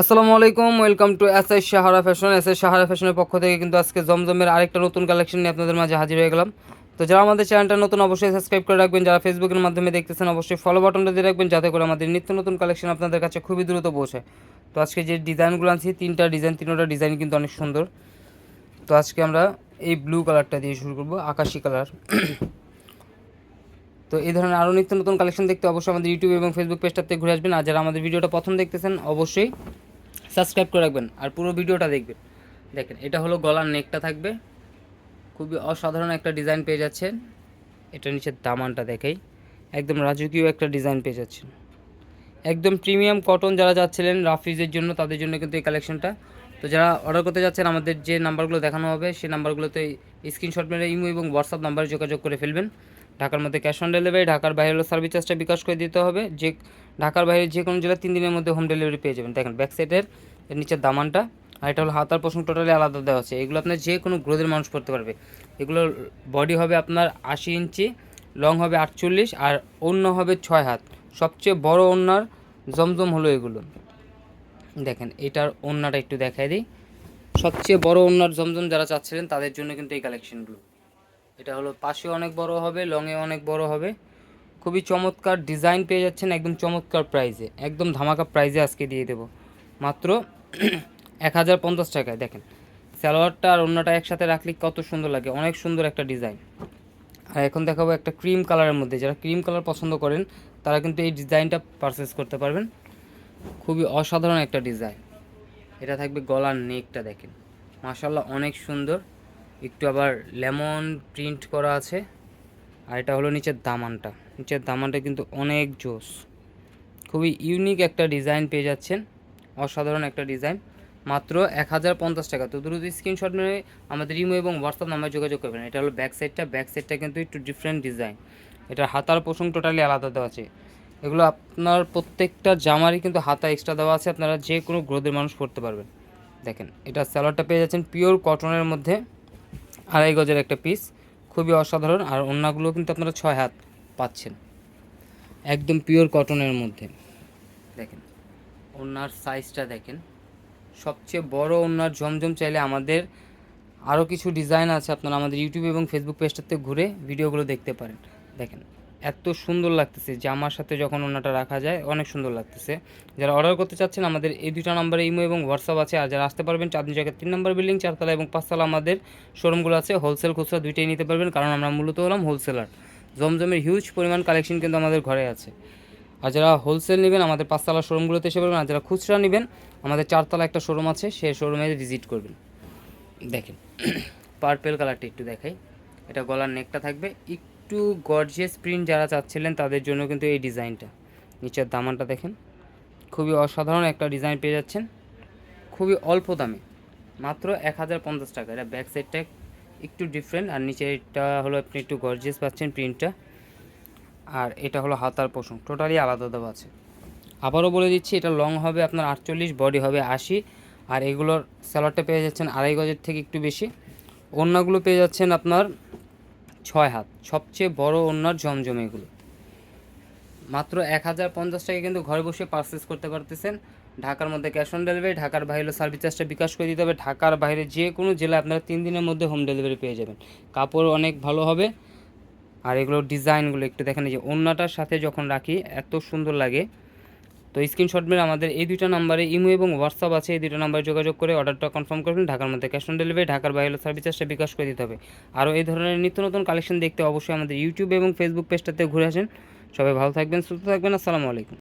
আসসালামু আলাইকুম, welcome to S S Sahara fashion. S S Sahara ফ্যাশনের পক্ষ থেকে কিন্তু আজকে জমজমের আরেকটা নতুন কালেকশন নিয়ে আপনাদের মাঝে হাজির হয়ে গেলাম। তো যারা আমাদের চ্যানেলটা নতুন, অবশ্যই সাবস্ক্রাইব করে রাখবেন। যারা ফেসবুকের মাধ্যমে দেখতেছেন, অবশ্যই ফলো বাটনটা দিয়ে রাখবেন, যাতে করে আমাদের নিত্য নতুন কালেকশন আপনাদের কাছে খুবই দ্রুত পৌঁছায়। তো আজকে যে ডিজাইনগুলো আনছি, তিনটা ডিজাইন তিনটা ডিজাইন কিন্তু অনেক সুন্দর। তো আজকে আমরা এই ব্লু কালারটা দিয়ে শুরু করব, আকাশি কালার তো এই ধরনের আরও নিত্য নতুন কালেকশন দেখতে অবশ্যই আমাদের ইউটিউব এবং ফেসবুক পেজটাতে ঘুরে আসবেন। আর যারা আমাদের ভিডিওটা প্রথম দেখতেছেন, অবশ্যই সাবস্ক্রাইব করে রাখবেন আর পুরো ভিডিওটা দেখবেন। দেখেন, এটা হলো গলার নেকটা থাকবে। খুবই অসাধারণ একটা ডিজাইন পেয়ে যাচ্ছেন। এটা নিচের দামানটা দেখাই। একদম রাজকীয় একটা ডিজাইন পেয়ে যাচ্ছেন। একদম প্রিমিয়াম কটন যারা যাচ্ছিলেন রাফিজের জন্য, তাদের জন্য কিন্তু এই কালেকশনটা তো যারা অর্ডার করতে যাচ্ছেন, আমাদের যে নাম্বারগুলো দেখানো হবে, সেই নাম্বারগুলোতে স্ক্রিনশট মেরে ইমো এবং হোয়াটসঅ্যাপ নাম্বারে যোগাযোগ করে ফেলবেন। ঢাকার মধ্যে ক্যাশ অন ডেলিভারি ঢাকার বাইরে হলো সার্ভিস চার্জটা বিকাশ করে দিতে হবে। যে, ঢাকার বাইরে যে কোনো জেলায় তিন দিনের মধ্যে হোম ডেলিভারি পেয়ে যাবেন। দেখেন ব্যাক সাইডের এর নিচের দামানটা, আর এটা হলো হাতার পোষণ টোটালি আলাদা দেওয়া আছে। এগুলো আপনার যে কোনো গ্রোদের মানুষ পড়তে পারবে। এগুলো বডি হবে আপনার আশি ইঞ্চি লং হবে আটচল্লিশ, আর অন্য হবে ছয় হাত। সবচেয়ে বড় ওনার জমজম হলো এগুলো। দেখেন, এটার ওন্নাটা একটু দেখাই দিই। সবচেয়ে বড় ওনার জমজম যারা চাচ্ছিলেন, তাদের জন্য কিন্তু এই কালেকশনগুলো এটা হলো পাশে অনেক বড় হবে লংয়ে অনেক বড় হবে। খুবই চমৎকার ডিজাইন পেয়ে যাচ্ছেন, একদম চমৎকার প্রাইজে একদম ধামাকা প্রাইজে আজকে দিয়ে দেবো। মাত্র এক হাজার পঞ্চাশ টাকায়, দেখেন। সালোয়ারটা আর অন্যটা একসাথে রাখলে কত সুন্দর লাগে, অনেক সুন্দর একটা ডিজাইন আর এখন দেখাবো একটা ক্রিম কালারের মধ্যে, যারা ক্রিম কালার পছন্দ করেন, তারা কিন্তু এই ডিজাইনটা পারচেস করতে পারবেন। খুবই অসাধারণ একটা ডিজাইন এটা থাকবে গলার নেকটা দেখেন। মাশাল্লাহ অনেক সুন্দর। একটু আবার লেমন প্রিন্ট করা আছে। আর এটা হলো নিচের দামানটা। নিচের দামানটা কিন্তু অনেক জোস। খুবই ইউনিক একটা ডিজাইন পেয়ে যাচ্ছেন। অসাধারণ একটা ডিজাইন মাত্র এক হাজার পঞ্চাশ টাকা। তো দ্রুত স্ক্রিনশট মেরে আমাদের ইমো এবং হোয়াটসঅ্যাপ নাম্বারে যোগাযোগ করবেন। এটা হলো ব্যাক সাইডটা ব্যাক সাইডটা কিন্তু একটু ডিফারেন্ট ডিজাইন এটার হাতার পোষণ টোটালি আলাদা দেওয়া আছে। এগুলো আপনার প্রত্যেকটা জামারই কিন্তু হাতা এক্সট্রা দেওয়া আছে। আপনারা যে কোনো গ্রোদের মানুষ পড়তে পারবেন। দেখেন, এটা স্যালোয়ারটা পেয়ে যাচ্ছেন পিওর কটনের মধ্যে। আড়াই গজের একটা পিস খুবই অসাধারণ। আর অন্যগুলো কিন্তু আপনারা ছয় হাত পাচ্ছেন। একদম পিওর কটনের মধ্যে। দেখেন ওনার সাইজটা দেখেন। সবচেয়ে বড় ওনার জমজম চাইলে আমাদের আরও কিছু ডিজাইন আছে আপনারা আমাদের ইউটিউব এবং ফেসবুক পেজটাতে ঘুরে ভিডিওগুলো দেখতে পারেন। দেখেন এত সুন্দর লাগতেছে জামার সাথে যখন ওনাটা রাখা যায়, অনেক সুন্দর লাগতেছে। যারা অর্ডার করতে চাচ্ছেন, আমাদের এই দুটা নাম্বারে ইমো এবং হোয়াটসঅ্যাপ আছে। আর যারা আসতে পারবেন, চাঁদনি জায়গায় তিন নম্বর বিল্ডিং চারতলা এবং পাঁচতলা আমাদের শোরুমগুলো আছে। হোলসেল খুচরা দুইটাই নিতে পারবেন, কারণ আমরা মূলত হলাম হোলসেলার জমজমের হিউজ পরিমাণ কালেকশন কিন্তু আমাদের ঘরে আছে। আর যারা হোলসেল নেবেন, আমাদের পাঁচতলা শোরুমগুলোতে এসে পারবেন আর যারা খুচরা নেবেন, আমাদের চারতলা একটা শোরুম আছে, সেই শোরুমে ভিজিট করবেন। দেখেন পার্পেল কালারটা একটু দেখাই। এটা গলার নেকটা থাকবে একটু গর্জিয়াস প্রিন্ট যারা চাচ্ছিলেন তাদের জন্য কিন্তু এই ডিজাইনটা নিচের দামানটা দেখেন। খুবই অসাধারণ একটা ডিজাইন পেয়ে যাচ্ছেন। খুবই অল্প দামে। মাত্র এক হাজার পঞ্চাশ টাকা। এটা ব্যাক সাইডটা একটু ডিফারেন্ট আর নিচে এটা হলো আপনি একটু গর্জিয়াস পাচ্ছেন প্রিন্টটা আর এটা হলো হাতার পোষণ টোটালি আলাদা দেওয়া আছে। আবারও বলে দিচ্ছি, এটা লং হবে আপনার আটচল্লিশ বডি হবে আশি। আর এগুলোর স্যালাডটা পেয়ে যাচ্ছেন আড়াই গজের থেকে একটু বেশি। অন্যগুলো পেয়ে যাচ্ছেন আপনার ছয় হাত, সবচেয়ে বড় ওনার জমজম এগুলো। মাত্র এক হাজার পঞ্চাশ টাকা কিন্তু ঘরে বসে পারচেস করতে পারতেছেন। ঢাকার মধ্যে ক্যাশ অন ডেলিভারি ঢাকার বাইরে সার্ভিস চার্জটা বিকাশ করে দিতে হবে। ঢাকার বাইরে যে কোনো জেলায় আপনারা তিন দিনের মধ্যে হোম ডেলিভারি পেয়ে যাবেন। কাপড় অনেক ভালো হবে। আর এগুলোর ডিজাইনগুলো একটু দেখেন যে ওড়নাটার সাথে যখন রাখি, এত সুন্দর লাগে। তো স্ক্রিনশট মেরে আমাদের এই দুইটা নাম্বারে ইমো এবং হোয়াটসঅ্যাপ আছে, এই দুটো নাম্বারে যোগাযোগ করে অর্ডারটা কনফার্ম করবেন। ঢাকার মধ্যে ক্যাশ অন ডেলিভারি ঢাকার বাইরে সার্ভিস বিকাশ করে দিতে হবে। আরও এই ধরনের নিত্য নতুন কালেকশন দেখতে অবশ্যই আমাদের ইউটিউব এবং ফেসবুক পেজটাতে ঘুরে আসেন। সবাই ভালো থাকবেন, সুস্থ থাকবেন, আসসালামু আলাইকুম।